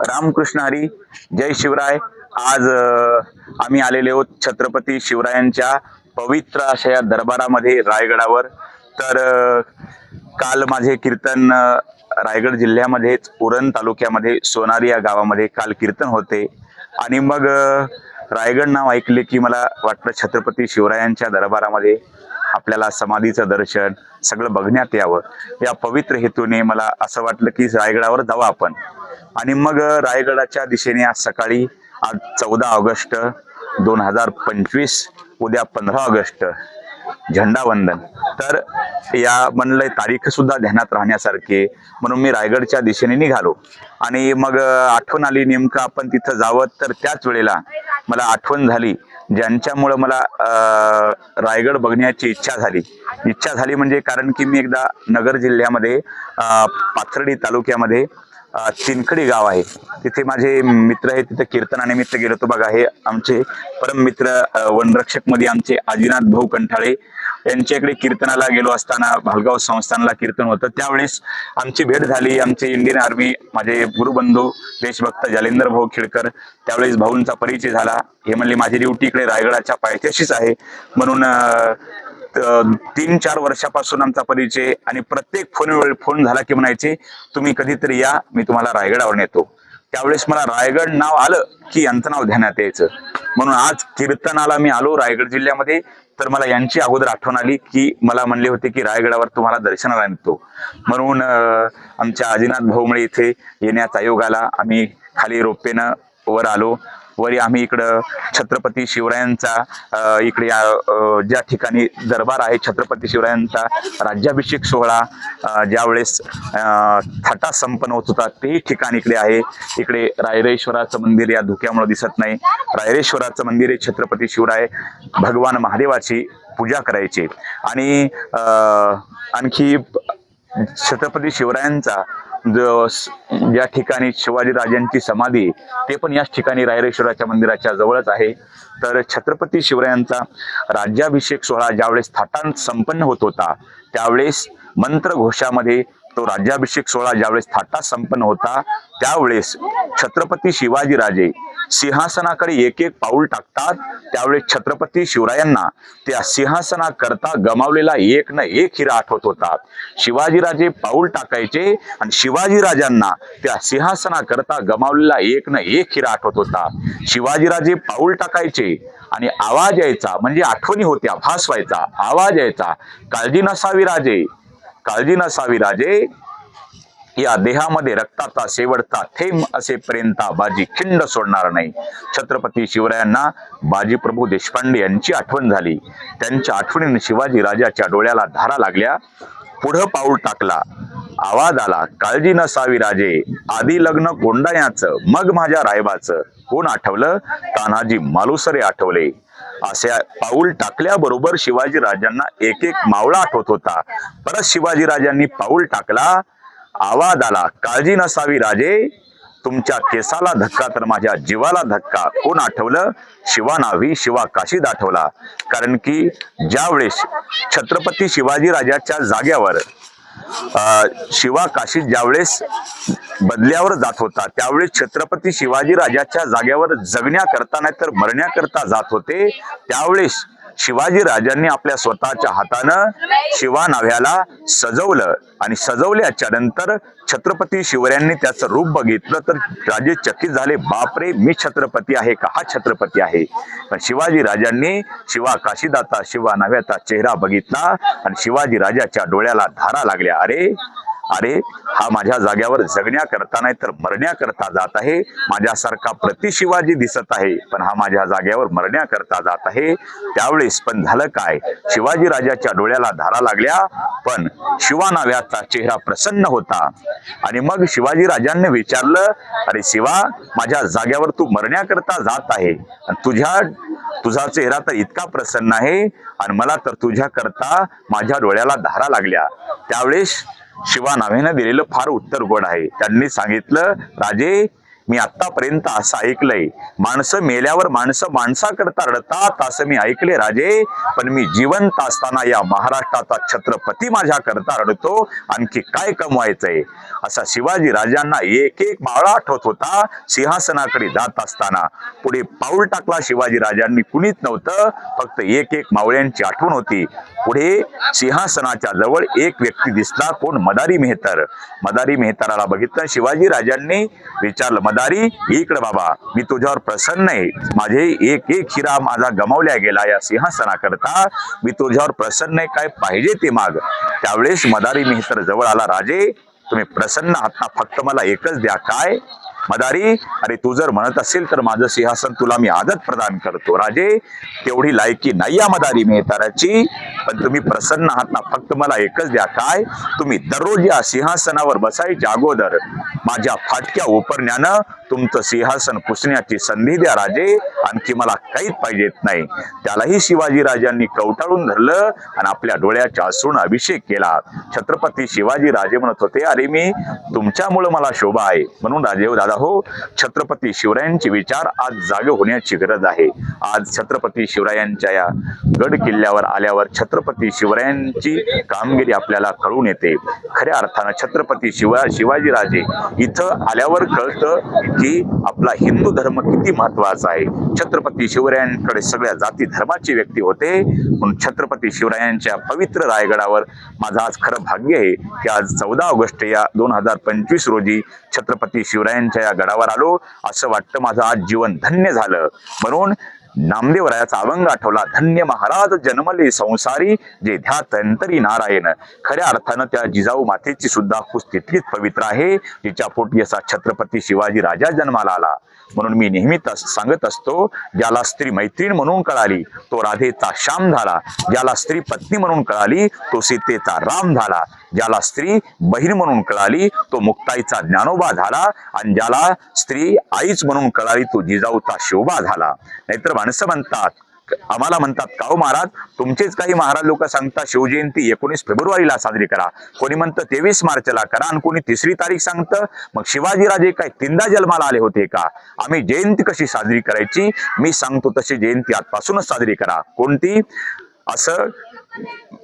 रामकृष्ण हरी जय शिवराय. आज आम्ही आलेले आहोत छत्रपती शिवरायांच्या पवित्र अशा या दरबारामध्ये रायगडावर. तर काल माझे कीर्तन रायगड जिल्ह्यामध्येच उरण तालुक्यामध्ये सोनारी या गावामध्ये काल कीर्तन होते. आणि मग रायगड नाव ऐकले की मला वाटलं छत्रपती शिवरायांच्या दरबारामध्ये आपल्याला समाधीचं दर्शन सगळं बघण्यात यावं. या पवित्र हेतूने मला असं वाटलं की रायगडावर जावं आपण. आणि मग रायगडाच्या दिशेने आज सकाळी आज चौदा ऑगस्ट दोन हजार पंचवीस उद्या पंधरा ऑगस्ट. झेंडावंदन तर या म्हणलं तारीख सुद्धा ध्यानात राहण्यासारखी. म्हणून मी रायगडच्या दिशेने निघालो. आणि मग आठवण आली नेमकं आपण तिथं जावं. तर त्याच वेळेला मला आठवण झाली ज्यांच्यामुळं मला रायगड बघण्याची इच्छा झाली. इच्छा झाली म्हणजे कारण की मी एकदा नगर जिल्ह्यामध्ये पाथर्डी तालुक्यामध्ये तिनखडी गाव आहे. तिथे माझे मित्र आहे तिथे कीर्तनानिमित्त गेलो होतो. बघा हे आमचे परम मित्र वनरक्षकमध्ये आमचे आजीनाथ भाऊ कंठाळे यांच्याकडे कीर्तनाला गेलो असताना भालगाव संस्थानला कीर्तन होतं. त्यावेळेस आमची भेट झाली. आमचे इंडियन आर्मी माझे गुरुबंधू देशभक्त जालेंद्र भाऊ खेडकर त्यावेळेस भाऊंचा परिचय झाला. हे म्हणले माझी ड्युटी इकडे रायगडाच्या पायथ्याशीच आहे. म्हणून तीन चार वर्षापासून आमचा परिचय आणि प्रत्येक फोन वेळ फोन झाला की म्हणायचे तुम्ही कधीतरी या मी तुम्हाला रायगडावर नेतो. त्यावेळेस मला रायगड नाव आलं की यांचं नाव ध्यानात यायचं. म्हणून आज कीर्तनाला मी आलो रायगड जिल्ह्यामध्ये तर मला यांची अगोदर आठवण आली की मला म्हणले होते की रायगडावर तुम्हाला दर्शनाला नेतो. म्हणून आमच्या आदिनाथ भाऊमळे इथे येण्याचा योग आला. आम्ही खाली रोपेनं वर आलो. वरी आम्ही इकडं छत्रपती शिवरायांचा इकडे या, ज्या ठिकाणी दरबार आहे छत्रपती शिवरायांचा राज्याभिषेक सोहळा ज्यावेळेस थटा थाटा संपन्न होत होता तेही ठिकाण इकडे आहे. इकडे रायरेश्वराचं मंदिर या धुक्यामुळे दिसत नाही. रायरेश्वराचं मंदिर आहे छत्रपती शिवराय भगवान महादेवाची पूजा करायची. आणि आणखी छत्रपती शिवरायांचा ज्या ठिकाणी शिवाजी राजांची समाधी ते पण याच ठिकाणी रायरेश्वराच्या मंदिराच्या जवळच आहे. तर छत्रपती शिवरायांचा राज्याभिषेक सोहळा ज्यावेळेस थाटांत संपन्न होत होता त्यावेळेस मंत्रघोषामध्ये तो राज्याभिषेक सोहळा ज्यावेळेस थाटात संपन्न होता त्यावेळेस छत्रपती शिवाजीराजे सिंहासनाकडे एक एक पाऊल टाकतात. त्यावेळेस छत्रपती शिवरायांना त्या सिंहासना करता गमावलेला एक न एक हिरा आठवत होता. शिवाजीराजे पाऊल टाकायचे आणि शिवाजीराजांना त्या सिंहासनाकरता गमावलेला एक न एक हिरा आठवत होता. शिवाजीराजे पाऊल टाकायचे आणि आवाज यायचा म्हणजे आठवणी होत्या भास व्हायचा आवाज यायचा. काळजी नसावी राजे काळजी नसावी राजे. या देहामध्ये रक्ताचा शेवटचा थेंब असेपर्यंत बाजी खिंड सोडणार नाही. छत्रपती शिवरायांना बाजी प्रभू देशपांडे यांची आठवण झाली. त्यांच्या आठवणीने शिवाजी राजाच्या डोळ्याला धारा लागल्या. पुढं पाऊल टाकला. आवाज आला काळजी नसावी राजे. आधी लग्न कोंडाण्याचं मग माझ्या रायबाचं. कोण आठवलं? तानाजी मालुसरे आठवले. असे पाऊल टाकल्याबरोबर शिवाजी राजांना एक एक मावळा आठवत होता. परत शिवाजी राजांनी पाऊल टाकला आवाज आला काळजी नसावी राजे तुमच्या केसाला धक्का तर माझ्या जीवाला धक्का. कोण आठवलं? शिवा नावी शिवा काशीद आठवला कारण की ज्यावेळेस छत्रपती शिवाजी राजाच्या जाग्यावर शिवा काशीद ज्यावेळेस बदल्यावर जात होता. त्यावेळेस छत्रपती शिवाजी राजाच्या जागेवर जगण्याकरता नाही तर मरण्याकरता जात होते. त्यावेळेस शिवाजी राजांनी आपल्या स्वतःच्या हातानं शिवा नाव्याला सजवलं आणि सजवल्याच्या नंतर छत्रपती शिवरायांनी त्याचं रूप बघितलं तर राजे चकित झाले बापरे मी छत्रपती आहे का? हा छत्रपती आहे. पण शिवाजी राजांनी शिवा काशीदाता शिवा नाव्याचा चेहरा बघितला आणि शिवाजी राजाच्या डोळ्याला धारा लागल्या. अरे अरे हा माझ्या जाग्यावर जगण्याकरता नाही तर मरण्याकरता जात आहे. माझ्यासारखा प्रति शिवाजी दिसत आहे पण हा माझ्या जाग्यावर मरण्याकरता जात आहे. त्यावेळेस पण झालं काय? शिवाजी राजाच्या डोळ्याला धारा लागल्या पण शिवा नाव्याचा चेहरा प्रसन्न होता. आणि मग शिवाजी राजांनी विचारलं अरे शिवा माझ्या जाग्यावर तू मरण्याकरता जात आहे. तुझ्या तुझा चेहरा तर इतका प्रसन्न आहे आणि मला तर तुझ्या करता माझ्या डोळ्याला धारा लागल्या. त्यावेळेस शिवा नावेनं दिलेलं फार उत्तर गोड आहे. त्यांनी सांगितलं राजे मी आतापर्यंत असं ऐकलंय. माणसं मेल्यावर माणसं माणसाकरता रडतात असं मी ऐकले राजे. पण मी जिवंत असताना या महाराष्ट्राचा छत्रपती माझ्या करता रडतो. आणखी काय कमवायचंय? असा शिवाजी राजांना एक एक मावळा आठवत होता सिंहासनाकडे जात असताना. पुढे पाऊल टाकला शिवाजी राजांनी कुणीच नव्हतं. फक्त एक एक मावळ्यांची आठवण होती. पुढे सिंहासनाच्या जवळ एक व्यक्ती दिसला कोण? मदारी मेहतर. मदारी मेहतराला बघितलं शिवाजी राजांनी विचारलं मदारी इकडे बाबा. मी तुझ्यावर प्रसन्न आहे. माझे एक एक हिरा माझा गमावल्या गेला या सिंहासनाकरता. मी तुझ्यावर प्रसन्न आहे. काय पाहिजे ते माग. त्यावेळेस मदारी मेहतर जवळ आला राजे. तुम्ही प्रसन्न आहात ना फक्त मला एकच द्या. काय? मदारी अरे तू जर म्हणत असेल तर माझं सिंहासन तुला मी आदत प्रदान करतो. राजे तेवढी लायकी नाही या मदारी मेहताराची पण तुम्ही प्रसन्न आहात ना फक्त मला एकच द्या. काय? तुम्ही दररोज या सिंहासनावर बसायच्या अगोदर माझ्या फाटक्या उपरण्यानं तुमचं सिंहासन पुसण्याची संधी द्या राजे. आणखी मला काहीच पाहिजेत नाही. त्यालाही शिवाजी राजांनी कवटाळून धरलं आणि आपल्या डोळ्याच्या असून अभिषेक केला. छत्रपती शिवाजी राजे म्हणत होते अरे मी तुमच्यामुळं मला शोभा आहे. म्हणून राजे हो दादा हो. छत्रपती शिवरायांचे विचार आज जागे होण्याची गरज आहे. आज छत्रपती शिवरायांच्या या गड किल्ल्यावर आल्यावर छत्रपती शिवरायांची कामगिरी आपल्याला कळून येते. खऱ्या अर्थानं छत्रपती शिवा शिवाजी राजे इथं आल्यावर कळतं की आपला हिंदू धर्म किती महत्त्वाचा आहे. छत्रपती शिवरायांकडे सगळ्या जाती धर्माची व्यक्ती होते. म्हणून छत्रपती शिवरायांच्या पवित्र रायगडावर माझं आज खरं भाग्य आहे की आज चौदा ऑगस्ट या दोन हजार पंचवीस रोजी छत्रपती शिवरायांच्या या गडावर आलो. असं वाटतं माझं आज जीवन धन्य झालं. म्हणून नामदेवरायाचा अभंग आठवला. धन्य महाराज जन्मले संसारी जे ध्या तंतरी नारायण. खऱ्या अर्थानं त्या जिजाऊ मातेची सुद्धा तितकीच पवित्र आहे. तिच्या पोटी असा छत्रपती शिवाजी राजा जन्माला आला. म्हणून मी नेहमी सांगत असतो ज्याला स्त्री मैत्रीण म्हणून कळाली तो राधेचा श्याम झाला. ज्याला स्त्री पत्नी म्हणून कळाली तो सीतेचा राम झाला. ज्याला स्त्री बहीण म्हणून कळाली तो मुक्ताईचा ज्ञानोबा झाला. आणि ज्याला स्त्री आईच म्हणून कळाली तो जिजाऊचा शोभा झाला. नाहीतर माणसं म्हणतात. आम्हाला म्हणतात काहो महाराज तुमचेच काही महाराज लोक सांगतात शिवजयंती एकोणीस फेब्रुवारीला साजरी करा. कोणी म्हणतं तेवीस मार्चला करा आणि कोणी तिसरी तारीख सांगतं मग शिवाजीराजे काय तीनदा जन्माला आले होते का? आम्ही जयंती कशी साजरी करायची? मी सांगतो तशी जयंती आजपासूनच साजरी करा. कोणती? असं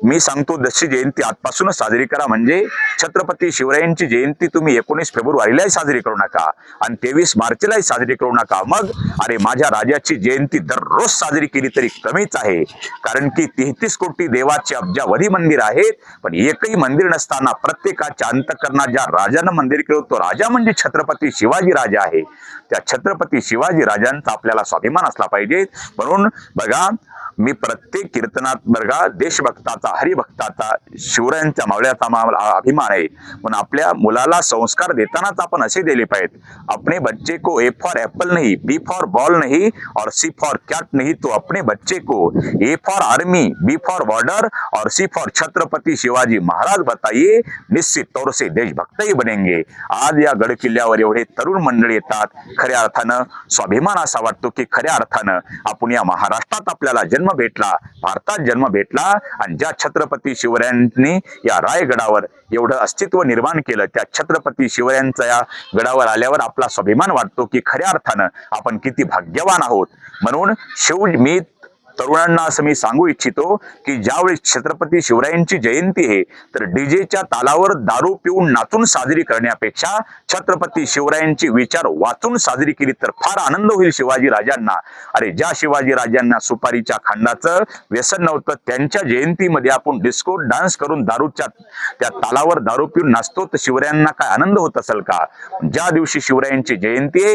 मी सांगतो दशी जयंती आजपासूनच साजरी करा. म्हणजे छत्रपती शिवरायांची जयंती तुम्ही एकोणीस फेब्रुवारीलाही साजरी करू नका आणि तेवीस मार्चलाही साजरी करू नका. मग अरे माझ्या राजाची जयंती दररोज साजरी केली तरी कमीच आहे. कारण की तेहतीस कोटी देवाचे अब्जावधी मंदिर आहेत पण एकही मंदिर नसताना प्रत्येकाच्या अंतकरणात ज्या राजानं मंदिर केलं तो राजा म्हणजे छत्रपती शिवाजी राजा आहे. त्या छत्रपती शिवाजी राजांचा आपल्याला स्वाभिमान असला पाहिजे. म्हणून बघा मी प्रत्येक कीर्तनात बरगा देशभक्ताचा हरिभक्ताचा शिवरायांच्या मावळ्याचा मला अभिमान आहे. पण आपल्या मुलाला संस्कार देतानाच आपण असे दिले पाहिजेत. अपने बच्चे को ए फॉर एप्पल नाही बी फॉर बॉल नाही और सी फॉर कैट नहीं तो अपने बच्चे को A for army B for border और सी फॉर छत्रपती शिवाजी महाराज बताइए निश्चित तौर से देशभक्तही बनेंगे. आज या गड किल्ल्यावर एवढे तरुण मंडळी येतात. खऱ्या अर्थानं स्वाभिमान असा वाटतो की खऱ्या अर्थानं आपण या महाराष्ट्रात आपल्याला जन्म भेटला. भारतात जन्म भेटला आणि ज्या छत्रपती शिवरायांनी या रायगडावर एवढं अस्तित्व निर्माण केलं त्या छत्रपती शिवरायांचा या गडावर आल्यावर आपला स्वाभिमान वाटतो की खऱ्या अर्थानं आपण किती भाग्यवान आहोत. म्हणून शिव मी तरुणांना असं मी सांगू इच्छितो की ज्यावेळी छत्रपती शिवरायांची जयंती आहे तर डीजेच्या तालावर दारू पिऊन नाचून साजरी करण्यापेक्षा छत्रपती शिवरायांची विचार वाचून साजरी केली तर फार आनंद होईल शिवाजी राजांना. अरे ज्या शिवाजी राजांना सुपारीच्या खांडाचं व्यसन नव्हतं त्यांच्या जयंतीमध्ये आपण डिस्को डान्स करून दारूच्या त्या तालावर दारू पिऊन नाचतो तर शिवरायांना काय आनंद होत असेल का? ज्या दिवशी शिवरायांची जयंती आहे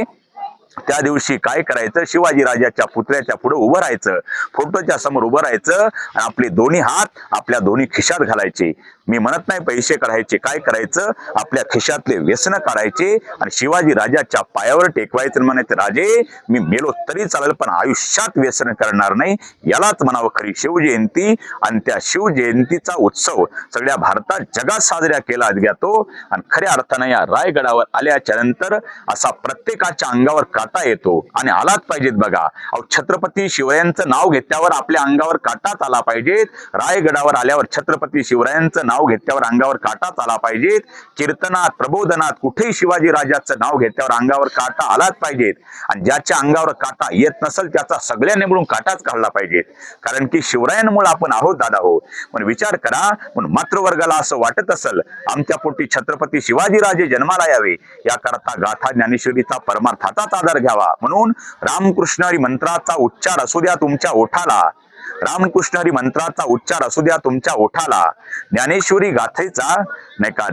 त्या दिवशी काय करायचं? शिवाजी राजाच्या पुतळ्याच्या पुढे उभं राहायचं. फोटोच्या समोर उभं राहायचं आणि आपले दोन्ही हात आपल्या दोन्ही खिशात घालायचे. मी म्हणत नाही पैसे काढायचे. काय करायचं? आपल्या खिशातले व्यसन काढायचे आणि शिवाजी राजाच्या पायावर टेकवायचं म्हणायचं राजे मी मेलो तरी चालेल पण आयुष्यात व्यसन करणार नाही. यालाच म्हणावं खरी शिवजयंती. आणि त्या शिवजयंतीचा उत्सव सगळ्या भारतात जगात साजरा केला जातो आणि खऱ्या अर्थानं या रायगडावर आल्याच्यानंतर असा प्रत्येकाच्या अंगावर काटा येतो आणि आलाच पाहिजेत बघा. अहो छत्रपती शिवरायांचं नाव घेतल्यावर आपल्या अंगावर काटाच आला पाहिजेत. रायगडावर आल्यावर छत्रपती शिवरायांचं नाव घेतल्यावर अंगावर काटाच आला पाहिजेत. कीर्तनात प्रबोधनात कुठेही शिवाजी राजाचं नाव घेतल्यावर अंगावर काटा आलाच पाहिजेत. आणि ज्याच्या अंगावर काटा येत नसेल त्याचा सगळ्यांनी मिळून काटाच काढला पाहिजेत. कारण की शिवरायांमुळे आपण आहोत दादा हो. पण विचार करा पण मातृवर्गाला असं वाटत असेल आमच्या पोटी छत्रपती शिवाजी राजे जन्माला यावे. याकरता गाथा ज्ञानेश्वरीचा परमार्थाचाच आधार घ्यावा. म्हणून रामकृष्ण हरी मंत्राचा उच्चार असू द्या तुमच्या ओठाला. रामकृष्ण हरी मंत्राचा उच्चार असू द्या तुमच्या ओठाला. ज्ञानेश्वरी गाथेचा नाही का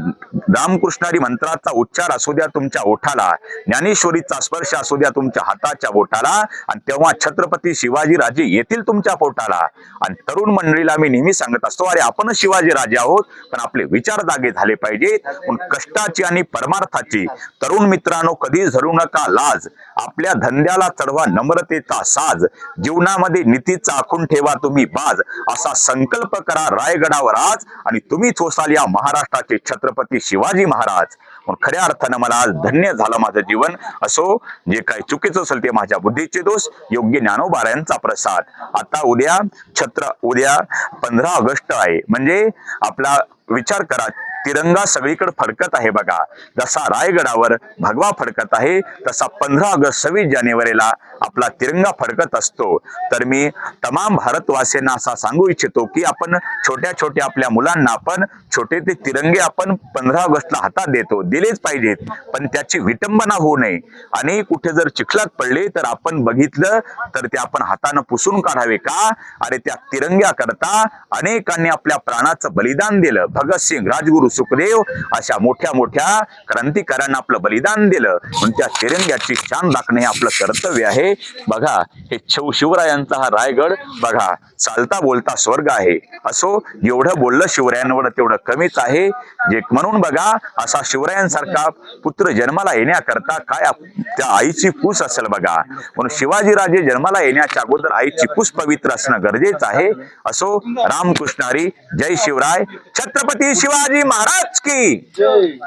रामकृष्ण हरी मंत्राचा उच्चार असू द्या तुमच्या ओठाला. ज्ञानेश्वरीचा स्पर्श असू द्या तुमच्या हाताच्या बोटाला आणि तेव्हा छत्रपती शिवाजी राजे येतील तुमच्या पोटाला. आणि तरुण मंडळीला मी नेहमी सांगत असतो अरे आपण शिवाजी राजे आहोत पण आपले विचार जागे झाले पाहिजेत. पण कष्टाची आणि परमार्थाची तरुण मित्रांनो कधी धरू नका लाज. आपल्या धंद्याला चढवा नम्रतेचा साज. जीवनामध्ये नीतीचा आखून ठेवा तुम्ही बाज. असा संकल्प करा रायगडावर आज आणि तुम्ही चोसाल या महाराष्ट्राचे छत्रपती शिवाजी महाराज. पण खऱ्या अर्थानं मला आज धन्य झालं माझं जीवन. असो जे काही चुकीचं असेल ते माझ्या बुद्धीचे दोष योग्य ज्ञानोबारायांचा प्रसाद. आता उद्या छत्र उद्या पंधरा ऑगस्ट आहे. म्हणजे आपला विचार करा तिरंगा सगळीकडे फडकत आहे बघा. जसा रायगडावर भगवा फडकत आहे तसा पंधरा ऑगस्ट सव्वीस जानेवारीला आपला तिरंगा फडकत असतो. तर मी तमाम भारतवासियांना असा सांगू इच्छितो की आपण छोट्या छोट्या आपल्या मुलांना आपण छोटे ते तिरंगे आपण पंधरा ऑगस्टला हातात देतो दिलेच पाहिजेत. पण त्याची विटंबना होऊ नये. आणि कुठे जर चिखलात पडले तर आपण बघितलं तर ते आपण हातानं पुसून काढावे का? अरे त्या तिरंग्या करता अनेकांनी आपल्या प्राणाचं बलिदान दिलं. भगतसिंग राजगुरू गुरु सुखदेव अशा मोठ्या मोठ्या क्रांतिकारांना आपलं बलिदान दिलं. म्हणून त्या तिरंग्याची शान राखणे हे आपलं कर्तव्य आहे. बघा हे शिव शिवरायांचा हा रायगड बघा चालता बोलता स्वर्ग आहे. असो जेवढं बोललं शिवरायांवर तेवढं कमीच आहे. जे म्हणून बघा असा शिवरायांसारखा पुत्र जन्माला येण्याकरता काय त्या आईची पूस असेल बघा. म्हणून शिवाजीराजे जन्माला येण्याच्या अगोदर आईची पूस पवित्र असणं गरजेचं आहे. असो रामकृष्ण हरी जय शिवराय. छत्रपती शिवाजी महाराज की। जय।